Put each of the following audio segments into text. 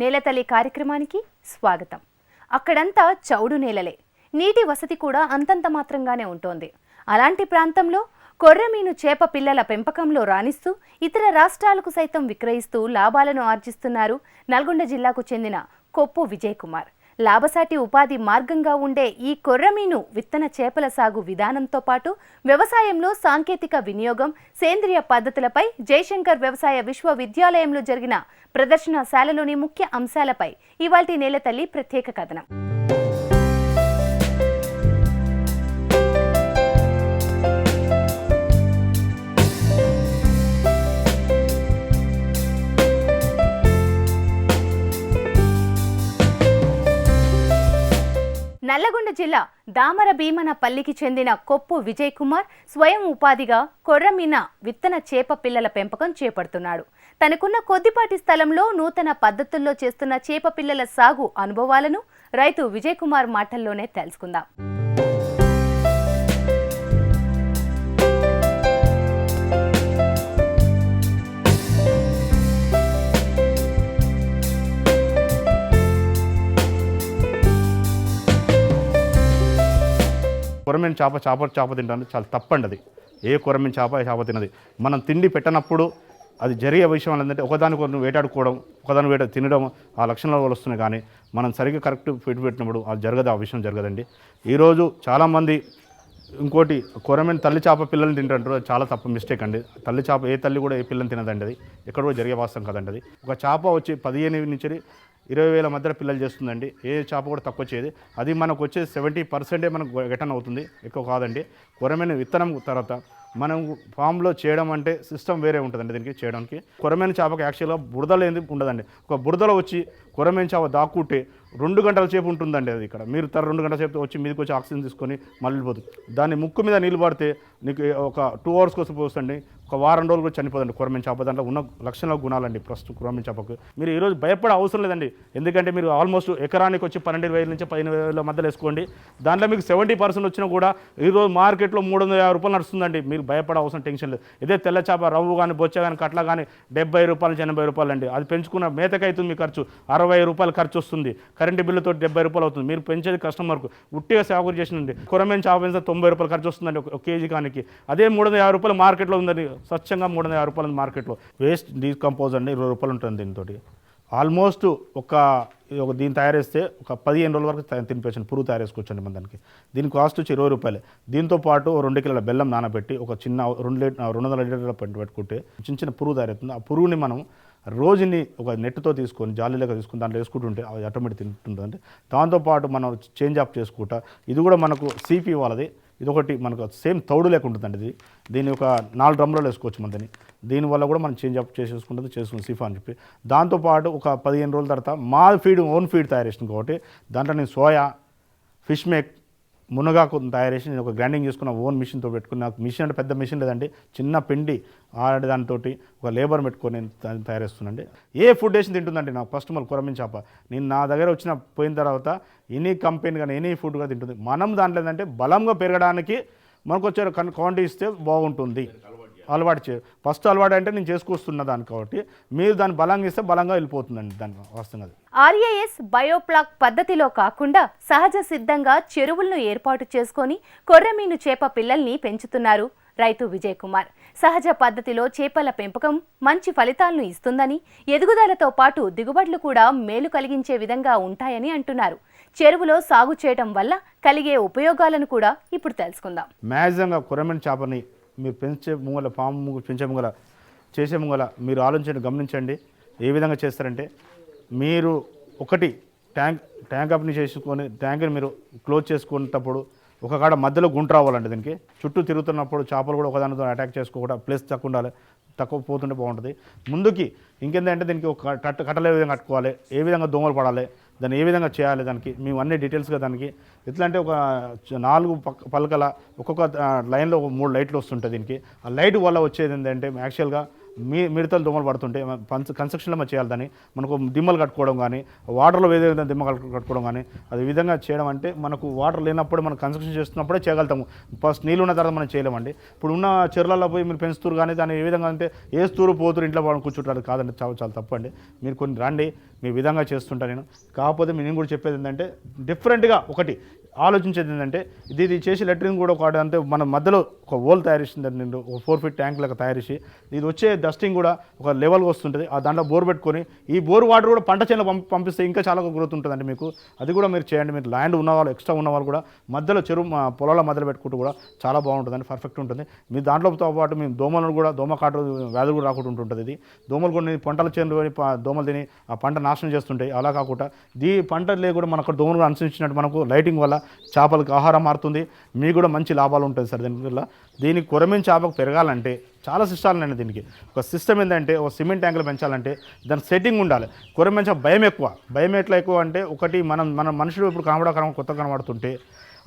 నేలతల్లి కార్యక్రమానికి స్వాగతం. అక్కడంతా చౌడు నేలలే. నీటి వసతి కూడా అంతంత మాత్రంగానే ఉంటోంది. అలాంటి ప్రాంతంలో కొర్రమీను చేప పిల్లల పెంపకంలో రాణిస్తూ ఇతర రాష్ట్రాలకు సైతం విక్రయిస్తూ లాభాలను ఆర్జిస్తున్నారు నల్గొండ జిల్లాకు చెందిన కొప్పు విజయ్ కుమార్. లాభసాటి ఉపాధి మార్గంగా ఉండే ఈ కొర్రమీను విత్తన చేపల సాగు విధానంతో పాటు వ్యవసాయంలో సాంకేతిక వినియోగం సేంద్రియ పద్ధతులపై జయశంకర్ వ్యవసాయ విశ్వవిద్యాలయంలో జరిగిన ప్రదర్శనశాలలోని ముఖ్య అంశాలపై ఇవాల్టి నేలతల్లి ప్రత్యేక కథనం. నల్లగొండ జిల్లా దామర భీమనపల్లికి చెందిన కొప్పు విజయ్ కుమార్ స్వయం ఉపాధిగా కొర్రమీన విత్తన చేప పిల్లల పెంపకం చేపడుతున్నాడు. తనకున్న కొద్దిపాటి స్థలంలో నూతన పద్ధతుల్లో చేస్తున్న చేప పిల్లల సాగు అనుభవాలను రైతు విజయ్ కుమార్ మాటల్లోనే తెలుసుకుందాం. కొరమైన చేప చేప చేప తింటాను. చాలా తప్పండి అది. ఏ కొరమైన చేప చేప తినది. మనం తిండి పెట్టనప్పుడు అది జరిగే విషయం ఏంటంటే ఒకదానికొకరిని వేటాడుకోవడం ఒకదాని వేట తినడం ఆ లక్షణాలు వస్తున్నాయి. కానీ మనం సరిగ్గా కరెక్ట్ ఫిట్ పెట్టినప్పుడు అది జరగదు ఆ విషయం జరగదండి. ఈరోజు చాలామంది ఇంకోటి కొరమైన తల్లి చేప పిల్లల్ని తింటుంటారు చాలా తప్పు మిస్టేక్ అండి. తల్లి చేప ఏ తల్లి కూడా ఏ పిల్లని తినదండి అది. ఎక్కడ కూడా జరిగే వాస్తవం కదండి అది. ఒక చేప వచ్చి పదిహేను నుంచి ఇరవై వేల మధ్య పిల్లలు చేస్తుందండి. ఏ చేప కూడా తక్కువ వచ్చేది అది మనకు వచ్చే సెవెంటీ పర్సెంటే మనకు రిటర్న్ అవుతుంది. ఎక్కువ కాదండి. కొరమైన విత్తనం తర్వాత మనం ఫామ్లో చేయడం అంటే సిస్టమ్ వేరే ఉంటుందండి దీనికి చేయడానికి. కొరమైన చేపకి యాక్చువల్గా బురద లేని ఉండదండి? ఒక బురదలో వచ్చి కొరమైన చేప దాక్కుంటే రెండు గంటల సేపు ఉంటుందండి అది ఇక్కడ. మీరు తర రెండు గంటల సేపు వచ్చి మీదకి వచ్చి ఆక్సిజన్ తీసుకొని మళ్ళీ పోతుంది దాన్ని ముక్కు మీద నీళ్ళు పడితే నీకు ఒక టూ అవర్స్ కోసం పోస్తుంది ఒక వారం రోజులు కూడా చనిపోదండి కొరమైన చేప దాంట్లో ఉన్న లక్షణాల గుణాలండి ప్రస్తుతం కొరమైన చేపకు మీరు ఈరోజు భయపడే అవసరం లేదండి. ఎందుకంటే మీరు ఆల్మోస్ట్ ఎకరానికి వచ్చి పన్నెండు వేల నుంచి పదిహేను వేల మధ్యలో వేసుకోండి. దాంట్లో మీకు సెవెంటీ పర్సెంట్ వచ్చినా కూడా ఈరోజు మార్కెట్లో మూడు వందల యాభై రూపాయలు నడుస్తుందండి. మీరు భయపడే అవసరం టెన్షన్ లేదు. ఇదే తెల్ల చేప రవ్వు కానీ బొచ్చ కానీ కట్ల కానీ డెబ్బై రూపాయలు నుంచి ఎనభై రూపాయలు అండి అది పెంచుకున్న మేతకైతుంది మీ ఖర్చు. అరవై రూపాయలు ఖర్చు వస్తుంది. కరెంటు బిల్లుతో డెబ్బై రూపాయలు అవుతుంది. మీరు పెంచేది కస్టమర్కు ఉట్టిగా సేవకు చేసినండి. కొరమేన్ చేప తొంభై రూపాయలు ఖర్చు వస్తుందండి ఒక కేజీ కానికి. అదే మూడు వందల యాభై రూపాయలు మార్కెట్లో ఉందండి. స్వచ్ఛంగా మూడు వందల యాభై రూపాయలు మార్కెట్లో. వేస్ట్ డీకంపోజ్ అండి ఇరవై రూపాయలు ఉంటుంది దీంతో ఆల్మోస్ట్ ఒక ఒక దీన్ని తయారు చేస్తే ఒక పదిహేను రోజుల వరకు తినిపించండి పురుగు తయారు చేసుకోవచ్చండి మన దానికి. దీని కాస్ట్ వచ్చి ఇరవై రూపాయలు. దీంతో పాటు రెండు కిలోల బెల్లం నానబెట్టి ఒక చిన్న రెండు లీటర్ రెండు వందల లీటర్ల పెట్టి పెట్టుకుంటే చిన్న చిన్న పురుగు తయారవుతుంది. ఆ పురుగుని మనం రోజుని ఒక నెట్తో తీసుకొని జాలీలోకి తీసుకొని దాంట్లో వేసుకుంటుంటే అది ఆటోమేటిక్ తింటుంటుంది దాంతోపాటు మనం చేంజ్ ఆఫ్ చేసుకుంటా. ఇది కూడా మనకు సిపి వాళ్ళది. ఇది ఒకటి మనకు సేమ్ తౌడు లేక ఉంటుందండి ఇది. దీన్ని ఒక నాలుగు డ్రమ్లలో వేసుకోవచ్చు మన దాన్ని. దీనివల్ల కూడా మనం చేంజ్ అప్ చేసేసుకుంటుంది చేసుకుని సిఫా అని చెప్పి. దాంతోపాటు ఒక పదిహేను రోజుల తర్వాత మా ఫీడ్ ఓన్ ఫీడ్ తయారు చేసిన కాబట్టి దాంట్లో నేను సోయా ఫిష్ మేక్ మునగాకు తయారు చేసి నేను ఒక గ్రైండింగ్ చేసుకున్న ఓన్ మిషన్తో పెట్టుకుని నాకు మిషన్ అంటే పెద్ద మిషన్ లేదండి చిన్న పిండి ఆడే దానితో ఒక లేబర్ పెట్టుకొని నేను దాన్ని తయారు చేస్తున్నాండి ఏ ఫుడ్ వేసి తింటుందండి నాకు కస్టమర్ కొరమిన చేప. నేను నా దగ్గర వచ్చిన పోయిన తర్వాత ఎనీ కంపెనీ కానీ ఎనీ ఫుడ్ కూడా తింటుంది. మనం దాంట్లో ఏంటంటే బలంగా పెరగడానికి మనకు వచ్చే క్వాంటిటీ ఇస్తే బాగుంటుంది. అలవాటు చే ఫస్ట్ అలవాటు అంటే నేను చేసుకొస్తున్న దాన్ని కాబట్టి మీరు దాన్ని బలంగా ఇస్తే బలంగా వెళ్ళిపోతుందండి దాని వాస్తవంగా అది. ఆర్ఏఎస్ బయోప్లాక్ పద్ధతిలో కాకుండా సహజ సిద్ధంగా చెరువులను ఏర్పాటు చేసుకొని కొర్రమీను చేప పిల్లల్ని పెంచుతున్నారు రైతు విజయ్ కుమార్ సహజ పద్ధతిలో చేపల పెంపకం మంచి ఫలితాలను ఇస్తుందని ఎదుగుదలతో పాటు దిగుబడులు కూడా మేలు కలిగించే విధంగా ఉంటాయని అంటున్నారు. చెరువులో సాగు చేయటం వల్ల కలిగే ఉపయోగాలను కూడా ఇప్పుడు తెలుసుకుందాం. మ్యాక్సిమంగా కొరమైన చేపని మీరు పెంచే ముంగల పాము ముంగ పెంచే ముంగల చేసే ముంగల మీరు ఆలోచించండి గమనించండి. ఏ విధంగా చేస్తారంటే మీరు ఒకటి ట్యాంక్ ట్యాంక్ అప్ని చేసుకొని ట్యాంక్ని మీరు క్లోజ్ చేసుకునేటప్పుడు ఒక కాడ మధ్యలో గుంట రావాలండి దీనికి. చుట్టూ తిరుగుతున్నప్పుడు చేపలు కూడా ఒకదానితో అటాక్ చేసుకోకుండా ప్లేస్ తక్కువ ఉండాలి తక్కువ పోతుంటే బాగుంటుంది. ముందుకి ఇంకేందంటే దీనికి ఒక కట్ట కట్టలే విధంగా కట్టుకోవాలి ఏ విధంగా దోమలు పడాలి దాన్ని ఏ విధంగా చేయాలి దానికి? మేము అన్ని డీటెయిల్స్గా దానికి ఎట్లా అంటే ఒక నాలుగు పలకల ఒక్కొక్క లైన్లో ఒక మూడు లైట్లు వస్తుంటాయి దీనికి. ఆ లైట్ వల్ల వచ్చేది ఏంటంటే యాక్చువల్గా మీ మిడతలు దోమలు పడుతుంటే పంచ కన్స్ట్రక్షన్లో మనం చేయాలి దాన్ని? మనకు దిమ్మలు కట్టుకోవడం కానీ వాటర్లో వేరే విధంగా దిమ్మ కట్టుకోవడం కానీ అది విధంగా చేయడం అంటే మనకు వాటర్ లేనప్పుడు మనం కన్స్ట్రక్షన్ చేస్తున్నప్పుడే చేయగలుగుతాము. ఫస్ట్ నీళ్ళు ఉన్న తర్వాత మనం చేయలేమండి. ఇప్పుడు ఉన్న చెరువులలో పోయి మీరు పెంచుతూరు కానీ దాన్ని ఏ విధంగా అంటే వేస్తూరు పోతురు ఇంట్లో వాళ్ళు కూర్చుంటారు కాదండి. చాలా చాలా తప్పండి. మీరు కొన్ని రండి మీ విధంగా చేస్తుంటా నేను. కాకపోతే నేను కూడా చెప్పేది ఏంటంటే డిఫరెంట్గా ఒకటి ఆలోచించేది ఏంటంటే ఇది ఇది చేసి లెట్రిన్ కూడా ఒకటి అంటే మన మధ్యలో ఒక హోల్ తయారు చేసింది నేను ఒక ఫోర్ ఫీట్ ట్యాంక్ లాగా తయారు చేసి ఇది వచ్చే డస్టింగ్ కూడా ఒక లెవెల్గా వస్తుంటుంది. ఆ దాంట్లో బోర్ పెట్టుకొని ఈ బోర్ వాటర్ కూడా పంట చేనులో పంపి పంపిస్తే ఇంకా చాలా గ్రోత్ ఉంటుందండి మీకు. అది కూడా మీరు చేయండి. మీరు ల్యాండ్ ఉన్నవాళ్ళు ఎక్స్ట్రా ఉన్నవాళ్ళు కూడా మధ్యలో చెరువు పొలాల మధ్యలో పెట్టుకుంటూ కూడా చాలా బాగుంటుందండి. పర్ఫెక్ట్ ఉంటుంది. మీ దాంట్లోతో పాటు మేము దోమలను కూడా దోమ కాటు వ్యాధులు కూడా రాకుండా ఉంటుంది ఇది. దోమలు కూడా పంటల చేనులు దోమలు తిని ఆ పంట నాశనం చేస్తుంటాయి. అలా కాకుండా దీ పంటలే కూడా మనకు దోమలు అనుసరించినట్టు మనకు లైటింగ్ వల్ల చేపలకు ఆహారం మారుతుంది. మీకు కూడా మంచి లాభాలు ఉంటుంది సార్ దీనివల్ల దీనికి కొరమీన చేపకు పెరగాలంటే చాలా సిస్టాలు ఉన్నాయి దీనికి. ఒక సిస్టమ్ ఏంటంటే ఒక సిమెంట్ ట్యాంకులు పెంచాలంటే దాని సెట్టింగ్ ఉండాలి. కొరమీన చేప భయం ఎక్కువ. భయం ఎట్లా ఎక్కువ అంటే ఒకటి మనం మన మనుషులు ఇప్పుడు కనబడ కొత్త కనబడుతుంటే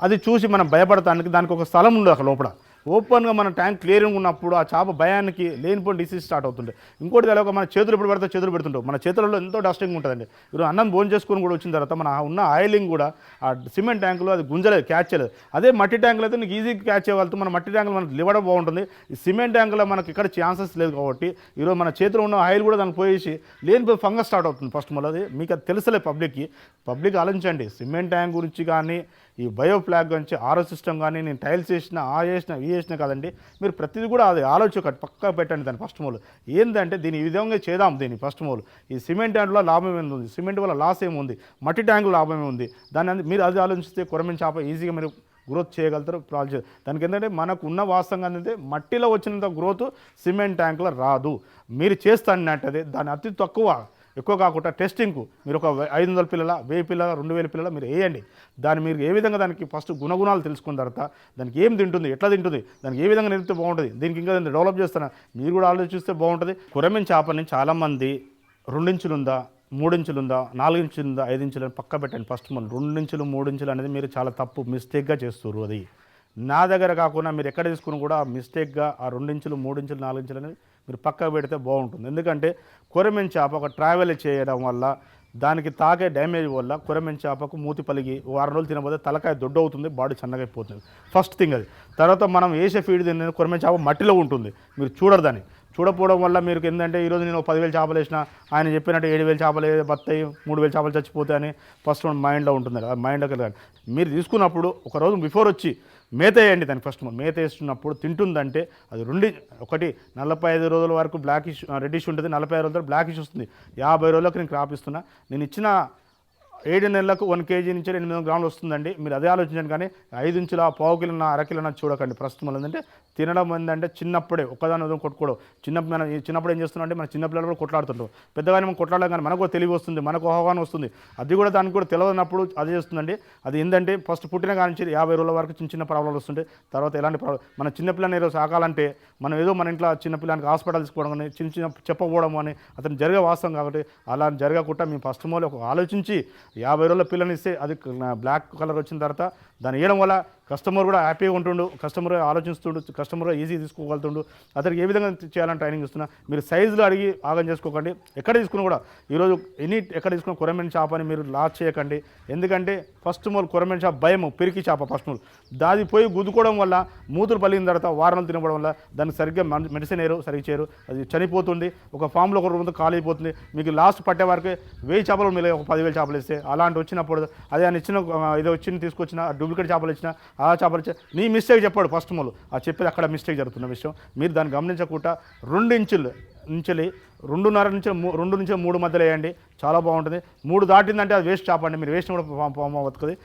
అది చూసి మనం భయపడటానికి దానికి ఒక స్థలం ఉండదు అక్కడ లోపల. ఓపెన్గా మన ట్యాంక్ క్లియరింగ్ ఉన్నప్పుడు ఆ చేప భయానికి లేనిపోయిన డిసీజ్ స్టార్ట్ అవుతుంది ఇంకోటి తెలియక మన చేతులు ఎప్పుడు పడితే చేతులు పెడుతుంటాం మన చేతులలో ఎంతో డస్టింగ్ ఉంటుందండి. ఇప్పుడు అన్నం భోజనం చేసుకొని కూడా వచ్చిన తర్వాత మన ఉన్న ఆయిలింగ్ కూడా ఆ సిమెంట్ ట్యాంకులో అది గుంజలేదు క్యాచ్ చేయలేదు. అదే మట్టి ట్యాంకులు అయితే నీకు ఈజీగా క్యాచ్ చేయగలుగుతాం మన మట్టి ట్యాంకులు మనకు లివడం బాగుంటుంది. ఈ సిమెంట్ ట్యాంకులో మనకి ఇక్కడ ఛాన్సెస్ లేదు కాబట్టి ఈరోజు మన చేతిలో ఉన్న ఆయిల్ కూడా దానికి పోయేసి లేని ఫంగస్ స్టార్ట్ అవుతుంది ఫస్ట్ మళ్ళీ అది మీకు అది తెలుసలే పబ్లిక్కి. పబ్లిక్ ఆలోచించండి. సిమెంట్ ట్యాంక్ గురించి కానీ ఈ బయో ఫ్లాగ్ నుంచి ఆరో సిస్టమ్ కానీ నేను టైల్స్ వేసిన ఆ వేసిన ఈ వేసిన కాదండి. మీరు ప్రతిదీ కూడా అది ఆలోచన పక్కా పెట్టండి దాని ఫస్ట్ మూలు. ఏంటంటే దీని ఈ విధంగా చేద్దాం దీన్ని ఫస్ట్ మూలు. ఈ సిమెంట్ ట్యాంక్లో లాభం ఏముంది సిమెంట్ వల్ల లాస్ ఏముంది మట్టి ట్యాంక్ లాభం ఏముంది దాన్ని అందు- మీరు అది ఆలోచిస్తే కొరమని చేప ఈజీగా మీరు గ్రోత్ చేయగలుగుతారు ప్రాజెక్ట్ దానికి ఏంటంటే మనకు ఉన్న వాస్తవంగా ఏంటంటే మట్టిలో వచ్చినంత గ్రోత్ సిమెంట్ ట్యాంకులో రాదు. మీరు చేస్తానంటే దాని అతి తక్కువ ఎక్కువ కాకుండా టెస్టింగ్కు మీరు ఒక ఐదు వందల పిల్లల వెయ్యి పిల్లల రెండు వేల పిల్లల మీరు వేయండి. దాన్ని మీరు ఏ విధంగా దానికి ఫస్ట్ గుణగుణాలు తెలుసుకున్న తర్వాత దానికి ఏం తింటుంది ఎట్లా తింటుంది దానికి ఏ విధంగా నిలిపితే బాగుంటుంది దీనికి ఇంకా దాన్ని డెవలప్ చేస్తాను మీరు కూడా ఆలోచిస్తే బాగుంటుంది. కురమిన చేపని చాలామంది రెండించులు ఉందా మూడించులు ఉందా ఉందా ఐదు అని పక్క పెట్టండి. ఫస్ట్ మనం రెండించులు మూడించులు అనేది మీరు చాలా తప్పు మిస్టేక్గా చేస్తారు అది. నా దగ్గర కాకుండా మీరు ఎక్కడ తీసుకుని కూడా మిస్టేక్గా ఆ రెండించులు మూడించులు నాలుగించులు అనేది మీరు పక్కకు పెడితే బాగుంటుంది. ఎందుకంటే కొరమెన్ చేప ఒక ట్రావెల్ చేయడం వల్ల దానికి తాకే డ్యామేజ్ వల్ల కొరమెన్ చేపకు మూతి పలిగి వారం రోజులు తినబోతే తలకాయ దొడ్డు అవుతుంది బాడీ సన్నగా అయిపోతుంది. ఫస్ట్ థింగ్ అది. తర్వాత మనం వేసే ఫీడ్ తినే కొరమెన్ చేప మట్టిలో ఉంటుంది. మీరు చూడరు దాన్ని చూడకపోవడం వల్ల మీరు ఏంటంటే ఈరోజు నేను పదివేలు చేపలు వేసిన ఆయన చెప్పినట్టు ఏడు వేలు చేపలు బత్తాయి మూడు వేలు చేపలు చచ్చిపోతాయని ఫస్ట్ మైండ్లో ఉంటుంది ఆ మైండ్లోకి వెళ్ళాలి. మీరు తీసుకున్నప్పుడు ఒక రోజు బిఫోర్ వచ్చి మేత వేయండి దాన్ని ఫస్ట్ మేత వేస్తున్నప్పుడు తింటుందంటే అది రెండు ఒకటి నలభై ఐదు రోజుల వరకు బ్లాక్ ఇష్యూ రెడ్డిష్ ఉంటుంది. నలభై ఐదు రోజుల బ్లాక్ ఇష్యూ వస్తుంది. యాభై రోజులకు నేను క్రాప్ ఇస్తున్నా. నేను ఇచ్చిన ఏడు నెలలకు వన్ కేజీ నుంచి ఎనిమిది వందల గ్రాములు వస్తుందండి. మీరు అదే ఆలోచించండి కానీ ఐదు ఇంచుల పావు కిలోన అరకిలోన చూడకండి ప్రస్తుతం ఏంటంటే తినడం ఏంటంటే చిన్నప్పుడే ఒక్కదాని ఉదయం కొట్టుకోవడం. చిన్న మన చిన్నప్పుడు ఏం చేస్తున్నాం అంటే మన చిన్నపిల్లలు కూడా కొట్లాడుతుంటాం పెద్దగానే మనం కొట్లాడడం కానీ మనకు తెలివి వస్తుంది మనకు అవగాహన వస్తుంది. అది కూడా దానికి కూడా తెలియనప్పుడు అది చేస్తుందండి. అది ఏంటంటే ఫస్ట్ పుట్టిన కాడి నుంచి యాభై రోజుల వరకు చిన్న చిన్న ప్రాబ్లమ్స్ వస్తుంటాయి. తర్వాత ఎలాంటి ప్రాబ్లం మన చిన్నపిల్లని ఏదో సాకాలంటే మనం ఏదో మన ఇంట్లో చిన్నపిల్లానికి హాస్పిటల్ తీసుకోవడం కానీ చిన్న చిన్న చెప్పకపోవడం అని అతను జరిగే వాస్తవం కాబట్టి అలా జరగకుండా మేము ఫస్ట్ మోల్ ఒక ఆలోచించి యాభై రోజుల పిల్లని ఇస్తే అది బ్లాక్ కలర్ వచ్చిన తర్వాత దాన్ని వేయడం వల్ల కస్టమర్ కూడా హ్యాపీగా ఉంటుండు కస్టమర్ ఆలోచిస్తుండు కస్టమర్ ఈజీ తీసుకోగలుగుతుండు. అతనికి ఏ విధంగా చేయాలని ట్రైనింగ్ ఇస్తున్నా మీరు సైజులు అడిగి ఆగం చేసుకోకండి. ఎక్కడ తీసుకున్నా కూడా ఈరోజు ఎనీ ఎక్కడ తీసుకున్న కొరమైన చేప అని మీరు లాస్ చేయకండి. ఎందుకంటే ఫస్ట్ మోల్ కొరమైన చేప భయం పెరిగి చేప ఫస్ట్ మోల్ దాది పోయి గుద్దుకోవడం వల్ల మూతులు పలిగిన తర్వాత వారాలు తినడం వల్ల దానికి సరిగ్గా మెడిసిన్ వేయరు సరిగ్గా చేయరు. అది చనిపోతుంది ఒక ఫామ్లో ఒక రోజు ఖాళీ అయిపోతుంది. మీకు లాస్ట్ పట్టే వరకే వెయ్యి చేపలు మిగిలి ఒక పదివేలు చేపలు ఇస్తే అలాంటి వచ్చినప్పుడు అదే ఆయన ఇచ్చిన ఇది ఏదో వచ్చిన తీసుకొచ్చిన డూప్లికేట్ చేపలు ఇచ్చిన ఆ చేపలు ఇచ్చిన నీ మిస్టేక్ చెప్పాడు ఫస్ట్ మూలు ఆ చెప్పేది అక్కడ మిస్టేక్ జరుగుతున్న విషయం మీరు దాన్ని గమనించకుండా రెండు ఇంచులు నుంచి రెండున్నర నుంచి మూ- రెండు నుంచి మూడు మధ్యలో వేయండి చాలా బాగుంటుంది మూడు దాటిందంటే అది వేస్ట్ చేపండి మీరు వేస్ట్ కూడా ఫామ్ ఫామ్ బతుకుది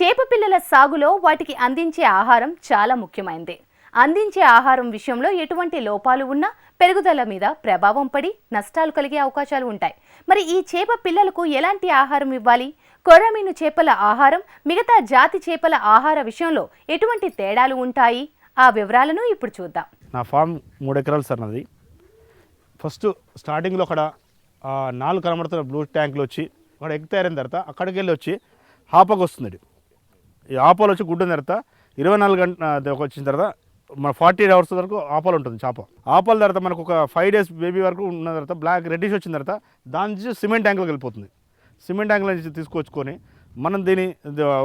చేప పిల్లల సాగులో వాటికి అందించే ఆహారం చాలా ముఖ్యమైనది అందించే ఆహారం విషయంలో ఎటువంటి లోపాలు ఉన్నా పెరుగుదల మీద ప్రభావం పడి నష్టాలు కలిగే అవకాశాలు ఉంటాయి. మరి ఈ చేప పిల్లలకు ఎలాంటి ఆహారం ఇవ్వాలి? కొర్రమీను చేపల ఆహారం మిగతా జాతి చేపల ఆహార విషయంలో ఎటువంటి తేడాలు ఉంటాయి? ఆ వివరాలను ఇప్పుడు చూద్దాం. నా ఫామ్ మూడు ఎకరాలు సార్ నాది. ఫస్ట్ స్టార్టింగ్లో అక్కడ నాలుగు కనబడుతున్న బ్లూ ట్యాంకులు వచ్చి అక్కడ ఎగ్ తయారైన తర్వాత అక్కడికి వెళ్ళి వచ్చి హాపకు వస్తుంది ఆపాలు వచ్చి గుడ్డిన తర్వాత ఇరవై నాలుగు గంట వచ్చిన తర్వాత మన ఫార్టీ ఎయిట్ అవర్స్ వరకు ఆపాలు ఉంటుంది చేప. ఆపాల తర్వాత మనకు ఒక ఫైవ్ డేస్ బేబీ వరకు ఉన్న తర్వాత బ్లాక్ రెడ్డిష్ వచ్చిన తర్వాత దాని నుంచి సిమెంట్ ట్యాంకులకు వెళ్ళిపోతుంది. సిమెంట్ ట్యాంకుల నుంచి తీసుకొచ్చుకొని మనం దీని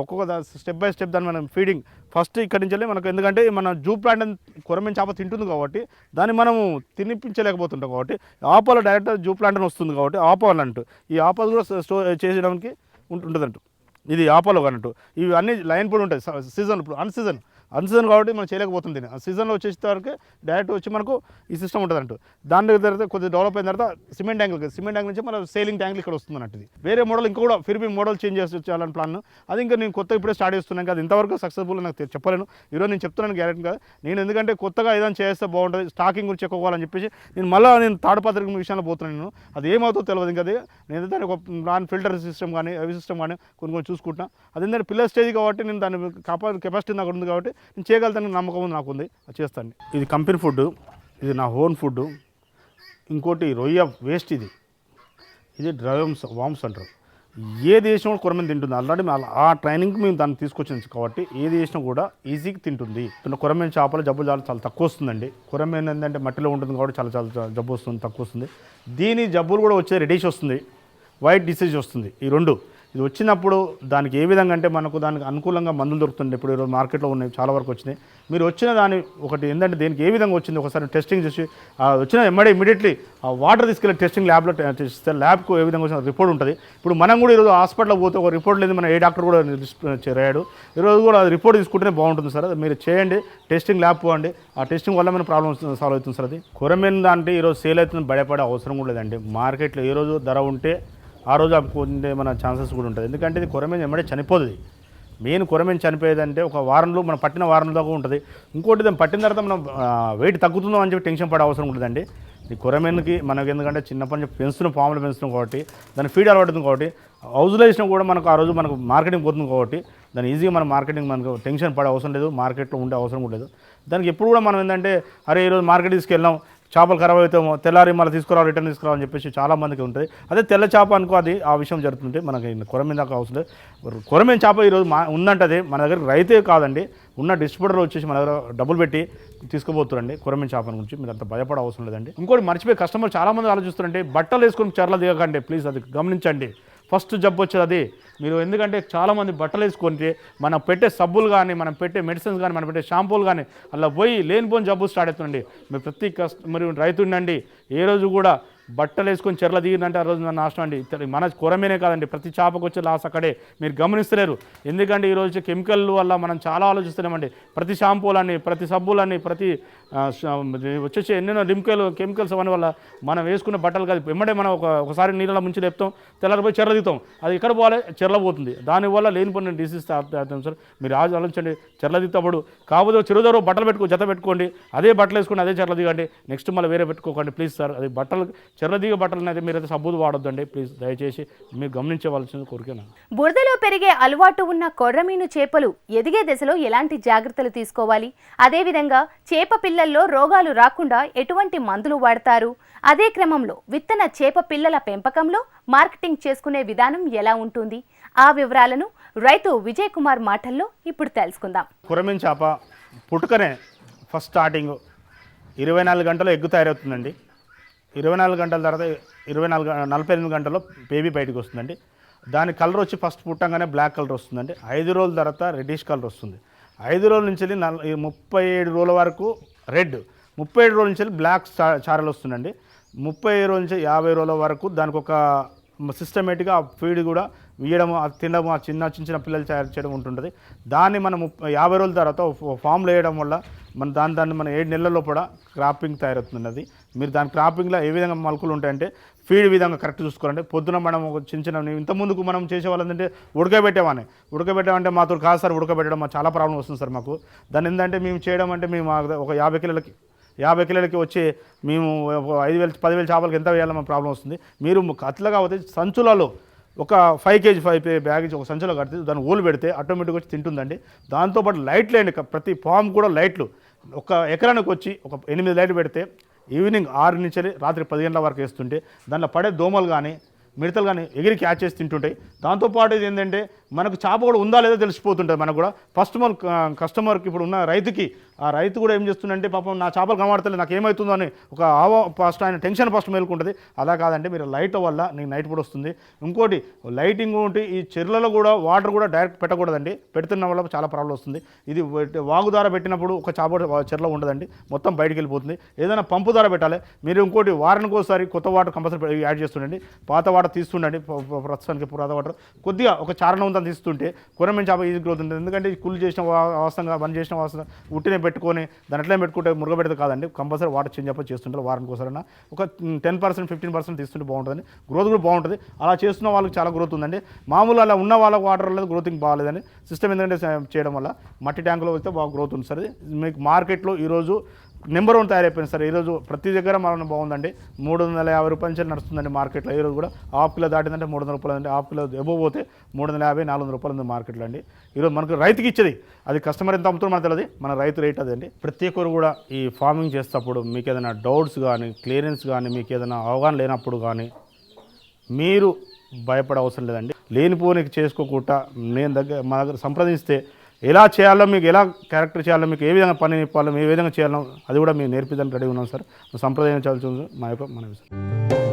ఒక్కొక్క స్టెప్ బై స్టెప్ దాన్ని మనం ఫీడింగ్ ఫస్ట్ ఇక్కడి నుంచి వెళ్ళి మనకు ఎందుకంటే మన జూ ప్లాంట్ కొరమైన చేప తింటుంది కాబట్టి దాన్ని మనము తినిపించలేకపోతుంటాం కాబట్టి ఆపోలో డైరెక్ట్ జూ ప్లాంట్ వస్తుంది కాబట్టి ఆపాలు అంటూ. ఈ ఆపోలు కూడా స్టో చేయడానికి ఉంటుందంటూ. ఇది ఆపాలో అన్నట్టు ఇవి అన్ని లైన్ కూడా ఉంటాయి. సీజన్ ఇప్పుడు అన్ సీజన్. అన్ సీజన్ కాబట్టి మనం చేయలేకపోతుంది దీన్ని. ఆ సీజన్లో వచ్చేసరికి వరకు డైరెక్ట్ వచ్చి మనకు ఈ సిస్టమ్ ఉంటుంది అంటూ. దాని తర్వాత కొద్దిగా డెవలప్ అయిన తర్వాత సిమెంట్ ట్యాంకులు సిమెంట్ ట్యాంక్ నుంచి మన సేలింగ్ ట్యాంకులు ఇక్కడ వస్తుంది అన్నట్టు వేరే మోడల్ ఇంకా కూడా ఫిర్బీ మోడల్ చేంజ్ చేసి వచ్చేయాలని ప్లాన్ అది ఇంకా నేను కొత్త ఇప్పుడే స్టార్ట్ చేస్తున్నాను కదా ఇంతవరకు సక్సెస్ఫుల్ నాకు చెప్పలేను. ఈరోజు నేను చెప్తున్నాను గ్యారెంటీ కదా నేను ఎందుకంటే కొత్తగా ఏదైనా చేస్తే బాగుంటుంది స్టాకింగ్ గురించి ఎక్కువాలని చెప్పేసి నేను మళ్ళీ నేను తాడపత్రిక విషయంలో పోతున్నాను నేను. అది ఏమవుతుందో తెలియదు ఇంకా అది. నేను దాని ఒక నాన్ ఫిల్టర్ సిస్టమ్ కానీ అవి సిస్టమ్ కానీ కొన్ని కొన్ని చూసుకుంటున్నా. అది ఏంటంటే పిల్లల స్టేజ్ కాబట్టి నేను దాని కాపా కెపాసిటీ నాకు ఉంది కాబట్టి నేను చేయగలుగుతాను నమ్మకం ఉంది నాకు ఉంది అది చేస్తాను. ఇది కంపెనీ ఫుడ్ ఇది నా ఓన్ ఫుడ్ ఇంకోటి రొయ్య వేస్ట్ ఇది. ఇది డ్రైవమ్స్ వామ్స్ అంటారు. ఏ దేశం కూడా కొరమని తింటుంది. ఆల్రెడీ ఆ ట్రైనింగ్ మేము దాన్ని తీసుకొచ్చాను కాబట్టి ఏ దేశం కూడా ఈజీగా తింటుంది. కొరమైన చేపలు జబ్బు చాలా చాలా తక్కువ వస్తుందండి. కొరమైన ఏంటంటే మట్టిలో ఉంటుంది కాబట్టి చాలా చాలా చాలా జబ్బు వస్తుంది తక్కువ వస్తుంది. దీని జబ్బులు కూడా వచ్చే రెడీష్ వస్తుంది. వైట్ డిసీజ్ వస్తుంది. ఈ రెండు ఇది వచ్చినప్పుడు దానికి ఏ విధంగా అంటే మనకు దానికి అనుకూలంగా మందులు దొరుకుతుంది ఇప్పుడు ఈరోజు మార్కెట్లో ఉన్నాయి చాలా వరకు వచ్చినాయి. మీరు వచ్చిన దాని ఒకటి ఏంటంటే దేనికి ఏ విధంగా వచ్చింది? ఒకసారి టెస్టింగ్ చేసి వచ్చిన ఎమ్మడే ఇమీడియట్లీ ఆ వాటర్ తీసుకెళ్ళి టెస్టింగ్ ల్యాబ్లో చేస్తే ల్యాబ్కు ఏ విధంగా వచ్చిన రిపోర్ట్ ఉంటుంది. ఇప్పుడు మనం కూడా ఈరోజు హాస్పిటల్కి పోతే ఒక రిపోర్ట్ లేదు మన ఏ డాక్టర్ కూడా రాయాడు ఈరోజు కూడా అది రిపోర్ట్ తీసుకుంటేనే బాగుంటుంది సార్. అది మీరు చేయండి టెస్టింగ్ ల్యాబ్ పోండి. ఆ టెస్టింగ్ వల్ల మన ప్రాబ్లమ్ సాల్వ్ అవుతుంది సార్ అది. కొరమైన దాంట్లో ఈరోజు సేల్ అవుతుంది భయపడే అవసరం కూడా లేదండి. మార్కెట్లో ఈరోజు రోజు ధర ఉంటే ఆ రోజు అమ్ముకుంటే మన ఛాన్సెస్ కూడా ఉంటుంది ఎందుకంటే ఇది కొరమేన్ ఎమ్మడే చనిపోతుంది మెయిన్ కొరమేన్ చనిపోయేదంటే ఒక వారంలో మనం పట్టిన వారం దాకా ఉంటుంది. ఇంకోటి దాన్ని పట్టిన తర్వాత మనం వెయిట్ తగ్గుతుందో అని చెప్పి టెన్షన్ పడే అవసరం ఉంటుందండి ఈ కొరమేనుకి మనకి ఎందుకంటే చిన్నప్పటి నుంచి పెంచుతున్న పాములు పెంచుతున్నాం కాబట్టి దాన్ని ఫీడ్ అలవాటుంది కాబట్టి హౌస్లో వేసినా కూడా మనకు ఆ రోజు మనకు మార్కెటింగ్ పోతుంది కాబట్టి దాన్ని ఈజీగా మన మార్కెటింగ్ మనకు టెన్షన్ పడే అవసరం లేదు మార్కెట్లో ఉండే అవసరం కూడా లేదు. దానికి ఎప్పుడు కూడా మనం ఏంటంటే అరే ఈరోజు మార్కెట్ తీసుకెళ్ళాం చేపలు ఖరాబ్ అవుతామో తెల్లారి మళ్ళీ తీసుకురావాలి రిటర్న్ తీసుకురావాలని చెప్పేసి చాలామందికి ఉంటుంది. అదే తెల్ల చేప అనుకో అది ఆ విషయం జరుగుతుంటే మనకి కొరమీన దాకా అవసరం లేదు. కొరమీన చేప ఈరోజు మా ఉందంటది మన దగ్గర రైతే కాదండి. ఉన్న డిస్ట్రిబ్యూటర్ వచ్చేసి మన దగ్గర డబ్బులు పెట్టి తీసుకుపోతున్నారండి కొరమీన చేప గురించి. మీరు అంత భయపడ అవసరం లేదండి. ఇంకోటి మర్చిపోయి కస్టమర్ చాలామంది మంది బట్టలు వేసుకొని చర్ల దిగకండి ప్లీజ్ అది గమనించండి. ఫస్ట్ జబ్బు వచ్చేది అది. మీరు ఎందుకంటే చాలామంది బట్టలు వేసుకుంటే మనం పెట్టే సబ్బులు కానీ మనం పెట్టే మెడిసిన్స్ కానీ మనం పెట్టే షాంపూలు కానీ అలా పోయి లేనిపోని జబ్బు స్టార్ట్ అవుతుందండి. మీరు ప్రతి కష్ట మరి రైతుండండి. ఏ రోజు కూడా బట్టలు వేసుకొని చెర్ల దిగిందంటే ఆ రోజు నా నాశనం అండి. మన కొరమేనే కాదండి. ప్రతి చేపకు వచ్చే లాస్ అక్కడే. మీరు గమనిస్తలేరు. ఎందుకంటే ఈరోజు కెమికల్ వల్ల మనం చాలా ఆలోచిస్తున్నామండి. ప్రతి షాంపూలని ప్రతి సబ్బులని ప్రతి వచ్చేసి ఎన్నెన్నో లిమికల్ కెమికల్స్ అవన్నీ వల్ల మనం వేసుకున్న బట్టలు కాదు. వెంబడే మనం ఒక ఒకసారి నీళ్ళ ముంచి లేపుతాం తెల్లారిపోయి చెర్ల దిగుతాం. అది ఎక్కడ పోవాలి? చెర్ల పోతుంది. దానివల్ల లేనిపోయిన డిసీజ్ అవుతాం సార్ మీరు ఆలోచించండి. చెర్ల దిగుతాడు కాకపోతే చిరుదరు బట్టలు పెట్టుకో జత పెట్టుకోండి. అదే బట్టలు వేసుకుని అదే చెర్ల దిగండి. నెక్స్ట్ మళ్ళీ వేరే పెట్టుకోకండి. ప్లీజ్ సార్ అది బట్టలు చెర్ల దిగ బట్టలు అయితే మీరైతే సబ్బులు వాడొద్దండి. ప్లీజ్ దయచేసి మీరు గమనించవలసింది కోరికేనా బురదలో పెరిగే అలవాటు ఉన్న కొర్రమీను చేపలు ఎదిగే దశలో ఎలాంటి జాగ్రత్తలు తీసుకోవాలి? అదేవిధంగా చేప పిల్లల్లో రోగాలు రాకుండా ఎటువంటి మందులు వాడతారు? అదే క్రమంలో విత్తన చేప పిల్లల పెంపకంలో మార్కెటింగ్ చేసుకునే విధానం ఎలా ఉంటుంది? ఆ వివరాలను రైతు విజయ్ కుమార్ మాటల్లో ఇప్పుడు తెలుసుకుందాం. కురమీన్ చేప పుట్టుకనే ఫస్ట్ స్టార్టింగ్. ఇరవై నాలుగు గంటలు ఎగ్గు తయారవుతుందండి. ఇరవై నాలుగు గంటల తర్వాత ఇరవై నాలుగు నలభై ఎనిమిది గంటల్లో బేబీ బయటకు వస్తుందండి. దాని కలర్ వచ్చి ఫస్ట్ పుట్టంగానే బ్లాక్ కలర్ వస్తుందండి. ఐదు రోజుల తర్వాత రెడ్డిష్ కలర్ వస్తుంది. ఐదు రోజుల నుంచి నల్ ముప్పై ఏడు రోజుల వరకు రెడ్ ముప్పై ఏడు రోజుల నుంచి వెళ్ళి బ్లాక్ చారలు వస్తుందండి. ముప్పై రోజుల నుంచి యాభై రోజుల వరకు దానికి ఒక సిస్టమేటిక్గా ఆ ఫీడ్ కూడా వీయడం తినడము తినడం ఆ చిన్న చిన్న చిన్న పిల్లలు తయారు చేయడం ఉంటుంటుంది. దాన్ని మనం యాభై రోజుల తర్వాత ఫామ్లో వేయడం వల్ల మన దాని దాన్ని మన ఏడు నెలల్లో కూడా క్రాపింగ్ తయారవుతుంది అది మీరు దాని క్రాపింగ్లో ఏ విధంగా మలుకులు ఉంటాయంటే ఫీడ్ విధంగా కరెక్ట్ చూసుకోవాలంటే పొద్దున మనం ఒక చిన్న చిన్న ఇంత ముందుకు మనం చేసేవాళ్ళు ఏంటంటే ఉడకబెట్టేవాని. ఉడకబెట్టామంటే మాతో కాదు సార్ ఉడకబెట్టడం మాకు చాలా ప్రాబ్లం వస్తుంది సార్ మాకు. దాని ఏంటంటే మేము చేయడం అంటే మేము ఒక యాభై కిలోలకి యాభై కిలోలకి వచ్చి మేము ఐదు వేలు పదివేలు చేపలకి ఎంత వేయాలో ప్రాబ్లం వస్తుంది. మీరు అట్లా కాకపోతే సంచులలో ఒక ఫైవ్ కేజీ ఫైవ్ బ్యాగేజ్ ఒక సంచులో కడితే దాన్ని ఊలు పెడితే ఆటోమేటిక్గా వచ్చి తింటుందండి. దాంతోపాటు లైట్లు అండి ప్రతి ఫామ్ కూడా లైట్లు. ఒక ఎకరానికి వచ్చి ఒక ఎనిమిది లైట్లు పెడితే ఈవినింగ్ ఆరు నుంచి రాత్రి పది గంటల వరకు వేస్తుంటే దాంట్లో పడే దోమలు కానీ మిడతలు కానీ ఎగిరి క్యాచ్ చేసి తింటుంటాయి. దాంతోపాటు ఇది ఏంటంటే మనకు చేప కూడా ఉందా లేదా తెలిసిపోతుంటుంది మనకు కూడా. ఫస్ట్ కస్టమర్ కస్టమర్కి ఇప్పుడు ఉన్న రైతుకి ఆ రైతు కూడా ఏం చేస్తుందంటే పాపం నా చేపలు కనబడతలేదు నాకు ఏమవుతుందో అని ఒక ఆవ ఫస్ట్ ఆయన టెన్షన్ ఫస్ట్ మేలుకుంటుంది. అలా కాదంటే మీరు లైట్ వల్ల నీకు నైట్ కూడా వస్తుంది. ఇంకోటి లైటింగ్ ఉంటే ఈ చెర్లలో కూడా వాటర్ కూడా డైరెక్ట్ పెట్టకూడదండి. పెడుతున్న వల్ల చాలా ప్రాబ్లం వస్తుంది. ఇది వాగు ద్వారా పెట్టినప్పుడు ఒక చేప చెర్ల ఉండదండి. మొత్తం బయటికి వెళ్ళిపోతుంది. ఏదైనా పంపు ద్వారా పెట్టాలి. మీరు ఇంకోటి వారానికి ఒకసారి కొత్త వాటర్ కంపల్సరీ యాడ్ చేస్తుండండి. పాత వాటర్ తీస్తుండండి. ప్రస్తుతానికి పురాత వాటర్ కొద్దిగా ఒక చారణం ఉందని తీస్తుంటే కొరమైన చేప ఈజీ గ్రోత్ ఉంటుంది. ఎందుకంటే ఈ కుళ్ళు చేసిన వా- అవసరంగా బంద్ చేసిన అవసరం ఉట్టినే పెట్టుకొని దాని అట్లనే పెట్టుకుంటే మురుగ కాదండి. కంపల్సరీ వాటర్ చేంజ్ అప్ చేస్తుంటారు వారానికి ఒకసారి ఒక టెన్ పర్సెంట్ ఫిఫ్టీన్ పర్సెంట్ తీస్తుంటే బాగుంటుంది గ్రోత్ కూడా బాగుంటుంది. అలా చేస్తున్న వాళ్ళకి చాలా గ్రోత్ ఉందండి. మామూలు అలా ఉన్న వాళ్ళకి వాటర్ లేదు గ్రోతింగ్ బాగాలేదండి. సిస్టమ్ ఎందుకంటే చేయడం వల్ల. మట్టి ట్యాంకులో వెళ్తే బాగా గ్రోత్ ఉంది సార్ మీకు మార్కెట్లో ఈరోజు నెంబర్ వన్ తయారైపోయింది సార్. ఈరోజు ప్రతి దగ్గర మనం బాగుందండి. మూడు వందల యాభై రూపాయల నుంచి నడుస్తుందండి మార్కెట్లో. ఈరోజు కూడా హాఫ్ కిలో దాటిందంటే మూడు వందల రూపాయలు అండి హాఫ్ కిలో ఎబో పోతే మూడు వందల యాభై నాలుగు వందల రూపాయలు ఉంది మార్కెట్లో అండి. ఈరోజు మనకు రైతుకి ఇచ్చేది. అది కస్టమర్ ఎంత అమ్ముతుందో మనకు తెలియదు మన రైతు రేట్ అదండి ప్రతి ఒక్కరు కూడా ఈ ఫార్మింగ్ చేసేటప్పుడు మీకు ఏదైనా డౌట్స్ కానీ క్లియరెన్స్ కానీ మీకు ఏదైనా అవగాహన లేనప్పుడు కానీ మీరు భయపడే అవసరం లేదండి. లేనిపోనికి చేసుకోకుండా నేను దగ్గర మా దగ్గర సంప్రదిస్తే ఎలా చేయాలో మీకు ఎలా క్యారెక్టర్ చేయాలో మీకు ఏ విధంగా పని ఇప్పాలో ఏ విధంగా చేయాలో అది కూడా మేము నేర్పిద్దానికి రెడీ ఉన్నాం సార్. సంప్రదాయం చేయాల్సి మా యొక్క మన